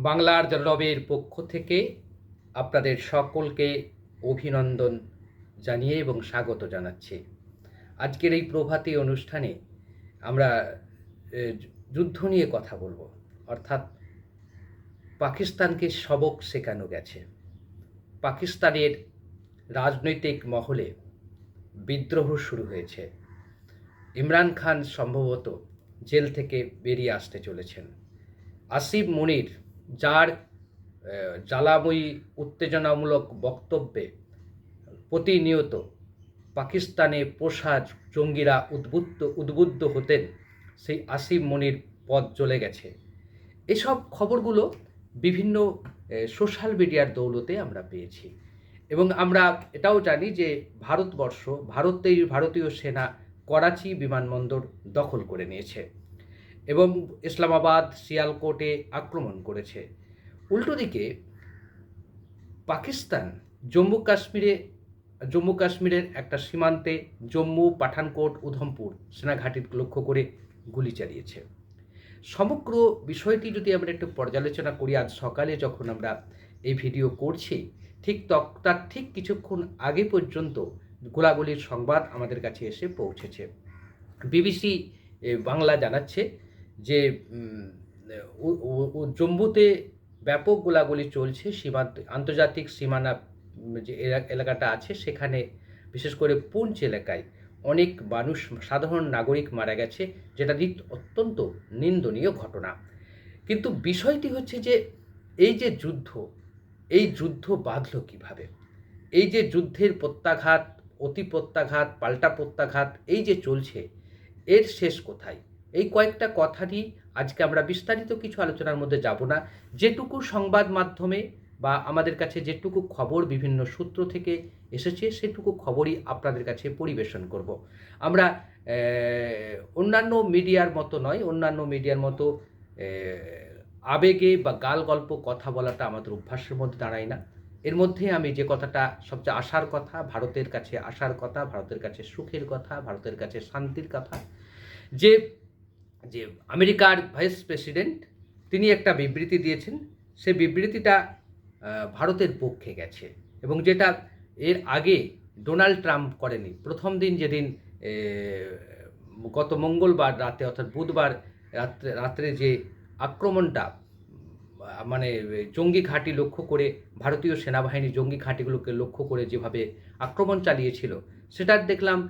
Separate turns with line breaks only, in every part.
বাংলার জলরবের পক্ষ থেকে আপনাদের সকলকে অভিনন্দন জানিয়ে এবং স্বাগত জানাচ্ছি। আজকের এই প্রভাতী অনুষ্ঠানে আমরা যুদ্ধ নিয়ে কথা বলব। অর্থাৎ পাকিস্তানকে সবক শেখানো গেছে। পাকিস্তানের রাজনৈতিক মহলে বিদ্রোহ শুরু হয়েছে। ইমরান খান সম্ভবত জেল থেকে বেরিয়ে আসতে চলেছেন। আসিফ মনির যার জ্বালাময়ী উত্তেজনামূলক বক্তব্যে প্রতিনিয়ত পাকিস্তানে পোষা জঙ্গিরা উদ্বুদ্ধ উদ্বুদ্ধ হতেন, সেই আসিফ মনির পথ চলে গেছে। এসব খবরগুলো বিভিন্ন সোশ্যাল মিডিয়ার দৌলতে আমরা পেয়েছি। এবং আমরা এটাও জানি যে ভারতবর্ষ ভারতের ভারতীয় সেনা করাচি বিমানবন্দর দখল করে নিয়েছে। এবং ইসলামাবাদ সিয়ালকোটে আক্রমণ করেছে। উল্টো দিকে, পাকিস্তান জম্মু কাশ্মীরে, জম্মু কাশ্মীরের একটা সীমান্তে জম্মু, পাঠানকোট, উধমপুর সেনাঘাটি লক্ষ্য করে গুলি চালিয়েছে। সমগ্র বিষয়টি যদি আমরা একটু পর্যালোচনা করি, আজ সকালে যখন আমরা এই ভিডিও করছি, ঠিক তক- তার ঠিক কিছুক্ষণ আগে পর্যন্ত গোলাগুলির সংবাদ আমাদের কাছে এসে পৌঁছেছে। বিবিসি বাংলা জানাচ্ছে যে জম্মুতে ব্যাপক গোলাগুলি চলছে, সীমান্ত, আন্তর্জাতিক সীমানা যে এলা- এলাকাটা আছে, সেখানে বিশেষ করে পুঞ্চ এলাকায় অনেক মানুষ, সাধারণ নাগরিক মারা গেছে, যেটা নিত অত্যন্ত নিন্দনীয় ঘটনা। কিন্তু বিষয়টি হচ্ছে যে, এই যে যুদ্ধ, এই যুদ্ধ বাঁধল কীভাবে? এই যে যুদ্ধের প্রত্যাঘাত, অতি প্রত্যাঘাত, পাল্টা প্রত্যাঘাত, এই যে চলছে, এর শেষ কোথায়? এই কয়েকটা কথা নিয়ে আজকে আমরা বিস্তারিত কিছু আলোচনার মধ্যে যাব না। যেটুকু সংবাদ মাধ্যমে বা আমাদের কাছে যেটুকু খবর বিভিন্ন সূত্র থেকে এসেছে, সেটুকু খবরই আপনাদের কাছে পরিবেশন করব। আমরা অন্যান্য মিডিয়ার মতো নয়, অন্যান্য মিডিয়ার মতো আবেগে বা গাল গল্প কথা বলাটা আমাদের অভ্যাসের মধ্যে দাঁড়ায় না। এর মধ্যে আমি যে কথাটা সবচেয়ে আশার কথা, ভারতের কাছে আশার কথা, ভারতের কাছে সুখের কথা, ভারতের কাছে শান্তির কথা, যে যে আমেরিকার ভাইস প্রেসিডেন্ট, তিনি একটা বিবৃতি দিয়েছেন। সে বিবৃতিটা ভারতের পক্ষে গেছে এবং যেটা এর আগে ডোনাল্ড ট্রাম্প করেনি। প্রথম দিন যেদিন গত মঙ্গলবার রাতে, অর্থাৎ বুধবার রাত্রে রাত্রে যে আক্রমণটা মানে জঙ্গি ঘাঁটি লক্ষ্য করে ভারতীয় সেনাবাহিনী জঙ্গি ঘাঁটিগুলোকে লক্ষ্য করে যেভাবে আক্রমণ চালিয়েছিল সেটার দেখলাম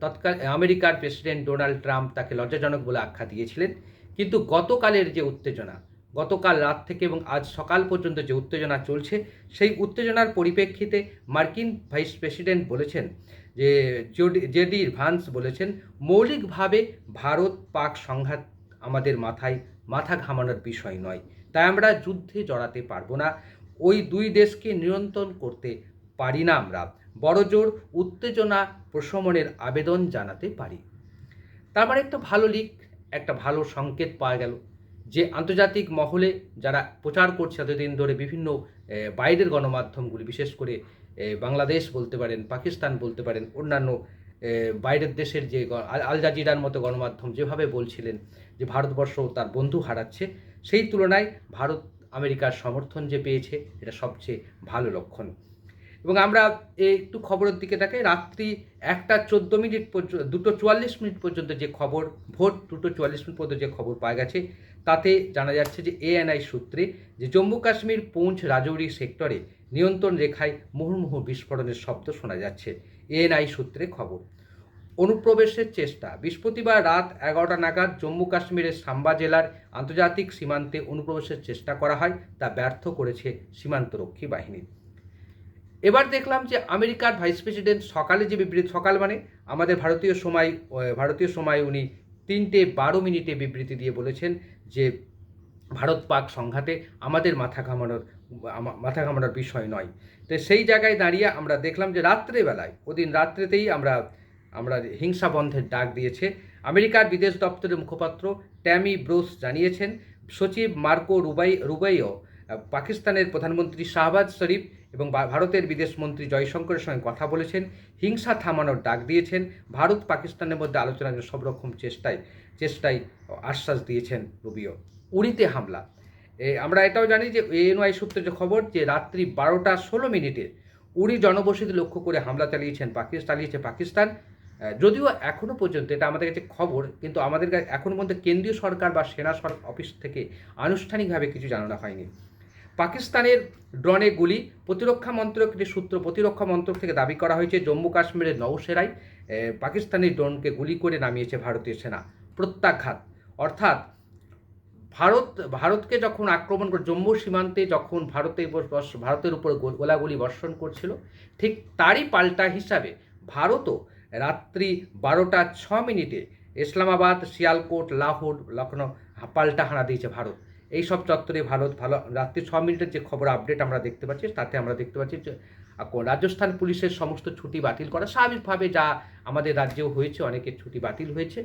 তৎকাল, আমেরিকার প্রেসিডেন্ট ডোনাল্ড ট্রাম্প তাকে লজ্জাজনক বলে আখ্যা দিয়েছিলেন। কিন্তু গতকালের যে উত্তেজনা, গতকাল রাত থেকে এবং আজ সকাল পর্যন্ত যে উত্তেজনা চলছে, সেই উত্তেজনার পরিপ্রেক্ষিতে মার্কিন ভাইস প্রেসিডেন্ট বলেছেন যে, জোডি- জেডি ভান্স বলেছেন, মৌলিকভাবে ভারত পাক সংঘাত আমাদের মাথায়, মাথা ঘামানোর বিষয় নয়। তাই আমরা যুদ্ধে জড়াতে পারব না। ওই দুই দেশকে নিয়ন্ত্রণ করতে পারি না আমরা। বড়জোর উত্তেজনা প্রশমনের আবেদন জানাতে পারি। তার মানে একটা ভালো লিক একটা ভালো সংকেত পাওয়া গেল যে আন্তর্জাতিক মহলে যারা প্রচার করছে এতদিন ধরে বিভিন্ন বাইরের গণমাধ্যমগুলি, বিশেষ করে বাংলাদেশ বলতে পারেন, পাকিস্তান বলতে পারেন, অন্যান্য বাইরের দেশের যে আল জাজিরার মতো গণমাধ্যম যেভাবে বলছিলেন যে ভারতবর্ষ তার বন্ধু হারাচ্ছে, সেই তুলনায় ভারত আমেরিকার সমর্থন যে পেয়েছে, এটা সবচেয়ে ভালো লক্ষণ। এবং আমরা একটু খবরের দিকে তাকাই, রাত্রি একটা চোদ্দ মিনিট পর্যন্ত দুটো চুয়াল্লিশ মিনিট পর্যন্ত যে খবর ভোট দুটো চুয়াল্লিশ মিনিট পর্যন্ত যে খবর পাওয়া গেছে, তাতে জানা যাচ্ছে যে এএনআই সূত্রে যে জম্মু কাশ্মীর পুঞ্চ রাজৌরি সেক্টরে নিয়ন্ত্রণ রেখায় মুহুর্মুহু বিস্ফোরণের শব্দ শোনা যাচ্ছে। এএনআই সূত্রে খবর। অনুপ্রবেশের চেষ্টা। বৃহস্পতিবার রাত এগারোটা নাগাদ জম্মু কাশ্মীরের সাম্বা জেলার আন্তর্জাতিক সীমান্তে অনুপ্রবেশের চেষ্টা করা হয়, তা ব্যর্থ করেছে সীমান্তরক্ষী বাহিনী। এবার দেখলাম যে আমেরিকার ভাইস প্রেসিডেন্ট সকালে যে বিবৃতি, সকাল মানে আমাদের ভারতীয় সময় ভারতীয় সময় উনি তিনটে বারো মিনিটে বিবৃতি দিয়ে বলেছেন যে ভারত পাক সংঘাতে আমাদের মাথা ঘামানোর মাথা ঘামানোর বিষয় নয়। তো সেই জায়গায় দাঁড়িয়ে আমরা দেখলাম যে রাত্রেবেলায়, ওদিন রাত্রেতেই আমরা আমরা হিংসা বন্ধের ডাক দিয়েছে। আমেরিকার বিদেশ দপ্তরের মুখপাত্র ট্যামি ব্রোস জানিয়েছেন, সচিব মার্কো রুবাই, রুবাইও পাকিস্তানের প্রধানমন্ত্রী শাহবাজ শরীফ এবং ভারতের বিদেশমন্ত্রী জয়শঙ্করের সঙ্গে কথা বলেছেন, হিংসা থামানোর ডাক দিয়েছেন, ভারত পাকিস্তানের মধ্যে আলোচনার সব রকম চেষ্টায় চেষ্টায় আশ্বাস দিয়েছেন রুবিও। উড়িতে হামলা। আমরা এটাও জানি যে এএনওয়াই সূত্রে যে খবর যে রাত্রি বারোটা ষোলো মিনিটে উড়ি জনবসতি লক্ষ্য করে হামলা চালিয়েছেন পাকিস্তান, চালিয়েছে পাকিস্তান। যদিও এখনও পর্যন্ত এটা আমাদের কাছে খবর, কিন্তু আমাদের কাছে এখনও পর্যন্ত কেন্দ্রীয় সরকার বা সেনা অফিস থেকে আনুষ্ঠানিকভাবে কিছু জানানো হয়নি। পাকিস্তানের ড্রোনে গুলি, প্রতিরক্ষা মন্ত্রক একটি সূত্র, প্রতিরক্ষা মন্ত্রক থেকে দাবি করা হয়েছে জম্মু কাশ্মীরের নৌসেরায় পাকিস্তানি ড্রোনকে গুলি করে নামিয়েছে ভারতীয় সেনা। প্রত্যাঘাত। অর্থাৎ ভারত, ভারতকে যখন আক্রমণ করে, জম্মু সীমান্তে যখন ভারতে ভারতের উপর গোলাগুলি বর্ষণ করছিল, ঠিক তারই পাল্টা হিসাবে ভারতও রাত্রি বারোটা ছ মিনিটে ইসলামাবাদ, শিয়ালকোট, লাহোর লখনৌ পাল্টা হানা দিয়েছে ভারত। এই সব চত্বরে ভারত ভালো, রাত্রি ছ মিনিটের যে খবর আপডেট আমরা দেখতে পাচ্ছি, তাতে আমরা দেখতে পাচ্ছি যে রাজস্থান পুলিশের সমস্ত ছুটি বাতিল করা, স্বাভাবিকভাবে যা আমাদের রাজ্যেও হয়েছে, অনেকের ছুটি বাতিল হয়েছে।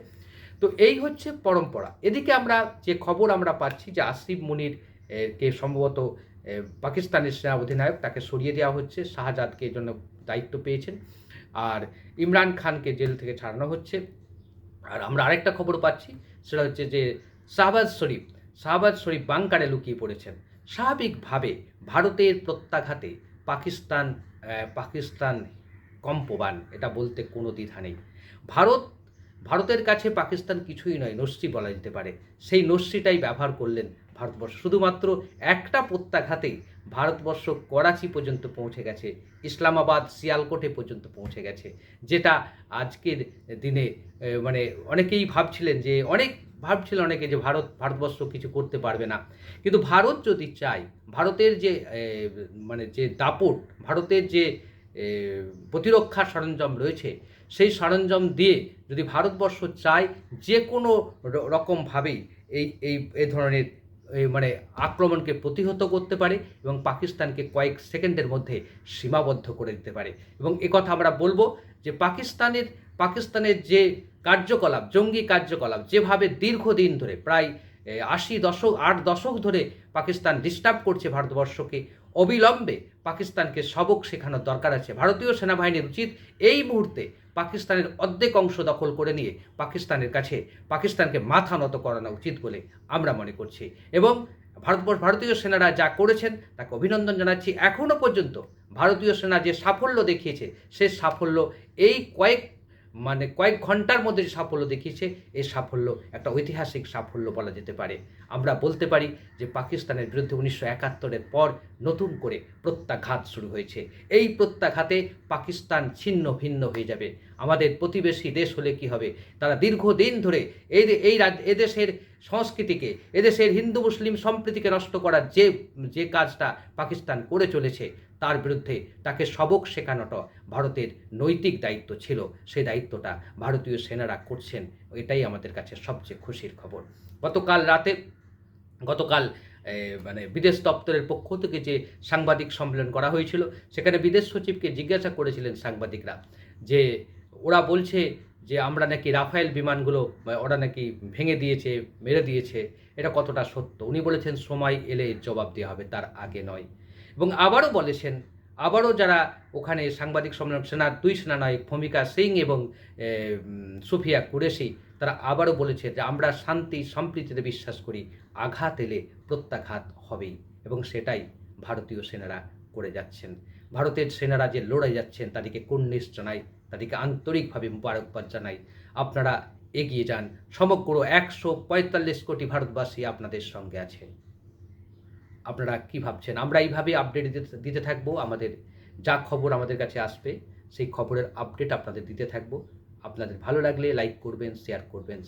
তো এই হচ্ছে পরম্পরা। এদিকে আমরা যে খবর আমরা পাচ্ছি যে আসিফ মুনির কে সম্ভবত পাকিস্তানের সেনা অধিনায়ক, তাকে সরিয়ে দেওয়া হচ্ছে, শাহজাদকে এই জন্য দায়িত্ব পেয়েছেন, আর ইমরান খানকে জেল থেকে ছাড়ানো হচ্ছে। আর আমরা আরেকটা খবর পাচ্ছি, সেটা হচ্ছে যে শাহবাজ শরীফ শাহবাজ শরীফ বাংকারে লুকিয়ে পড়েছেন। স্বাভাবিকভাবে ভারতের প্রত্যাঘাতে পাকিস্তান পাকিস্তান কম্পবান, এটা বলতে কোনো দ্বিধা নেই। ভারত, ভারতের কাছে পাকিস্তান কিছুই নয়, নস্যি বলা যেতে পারে। সেই নস্যিটাই ব্যবহার করলেন ভারতবর্ষ। শুধুমাত্র একটা প্রত্যাঘাতেই ভারতবর্ষ করাচি পর্যন্ত পৌঁছে গেছে, ইসলামাবাদ সিয়ালকোটে পর্যন্ত পৌঁছে গেছে, যেটা আজকের দিনে মানে অনেকেই ভাবছিলেন যে অনেক ভাবছিল অনেকে যে ভারত, ভারতবর্ষ কিছু করতে পারবে না। কিন্তু ভারত যদি চায়, ভারতের যে মানে যে দাপট, ভারতের যে প্রতিরক্ষা সরঞ্জাম রয়েছে, সেই সরঞ্জাম দিয়ে যদি ভারতবর্ষ চায় যে কোনো রকমভাবেই এই এই এই ধরনের মানে আক্রমণকে প্রতিহত করতে পারে এবং পাকিস্তানকে কয়েক সেকেন্ডের মধ্যে সীমাবদ্ধ করে দিতে পারে। এবং কথা আমরা বলব যে পাকিস্তানের পাকিস্তানের যে কার্যকলাপ, জঙ্গি কার্যকলাপ, যেভাবে দীর্ঘদিন ধরে, প্রায় আশি দশক, আট দশক ধরে পাকিস্তান ডিস্টার্ব করছে ভারতবর্ষকে, অবিলম্বে পাকিস্তানকে সবক শেখানোর দরকার আছে। ভারতীয় সেনাবাহিনীর উচিত এই মুহূর্তে পাকিস্তানের অর্ধেক অংশ দখল করে নিয়ে পাকিস্তানের কাছে, পাকিস্তানকে মাথা নত করানো উচিত বলে আমরা মনে করছি। এবং ভারতবর্ষ, ভারতীয় সেনারা যা করেছেন, তাকে অভিনন্দন জানাচ্ছি। এখনও পর্যন্ত ভারতীয় সেনা যে সাফল্য দেখিয়েছে, সে সাফল্য এই কয়েক মানে কয়েক ঘণ্টার মধ্যে যে সাফল্য দেখিয়েছে এই সাফল্য একটা ঐতিহাসিক সাফল্য বলা যেতে পারে। আমরা বলতে পারি যে পাকিস্তানের বিরুদ্ধে উনিশশো একাত্তরের পর নতুন করে প্রত্যাঘাত শুরু হয়েছে। এই প্রত্যাঘাতে পাকিস্তান ছিন্ন ভিন্ন হয়ে যাবে। আমাদের প্রতিবেশী দেশ হলে কি হবে? তারা দীর্ঘদিন ধরে এই এই এদেশের সংস্কৃতিকে এদেশের হিন্দু, মুসলিম সম্প্রীতিকে নষ্ট করার যে যে কাজটা পাকিস্তান করে চলেছে, তার বিরুদ্ধে তাকে সবক শেখানোটা ভারতের নৈতিক দায়িত্ব ছিল। সেই দায়িত্বটা ভারতীয় সেনারা করছেন, এটাই আমাদের কাছে সবচেয়ে খুশির খবর। গতকাল রাতে, গতকাল মানে বিদেশ দপ্তরের পক্ষ থেকে যে সাংবাদিক সম্মেলন করা হয়েছিল, সেখানে বিদেশ সচিবকে জিজ্ঞাসা করেছিলেন সাংবাদিকরা যে ওরা বলছে যে আমরা নাকি রাফায়েল বিমানগুলো ওরা নাকি ভেঙে দিয়েছে, মেরে দিয়েছে, এটা কতটা সত্য? উনি বলেছেন, সময় এলে জবাব দেওয়া হবে, তার আগে নয়। এবং আবারও বলেছেন, আবারও যারা ওখানে সাংবাদিক সম্মেলন সেনার দুই সেনানায়ক ভূমিকা সিং এবং সুফিয়া কুরেশি, তারা আবারও বলেছে যে আমরা শান্তি, সম্প্রীতিতে বিশ্বাস করি, আঘাত এলে প্রত্যাঘাত হবেই, এবং সেটাই ভারতীয় সেনারা করে যাচ্ছেন। ভারতের সেনারা যে লড়ে যাচ্ছেন, তাদেরকে কুর্নিশ জানাই তাদেরকে আন্তরিকভাবে মুবারকবাদ জানাই। আপনারা এগিয়ে যান। সমগ্র একশো পঁয়তাল্লিশ কোটি ভারতবাসী আপনাদের সঙ্গে আছেন আপনারা কি ভাবছেন? আমরা এইভাবে আপডেট দিতে থাকব? আমাদের যা খবর আমাদের কাছে আসবে, সেই খবরের আপডেট আপনাদের দিতে থাকব। আপনাদের ভালো লাগলে লাইক করবেন শেয়ার করবেন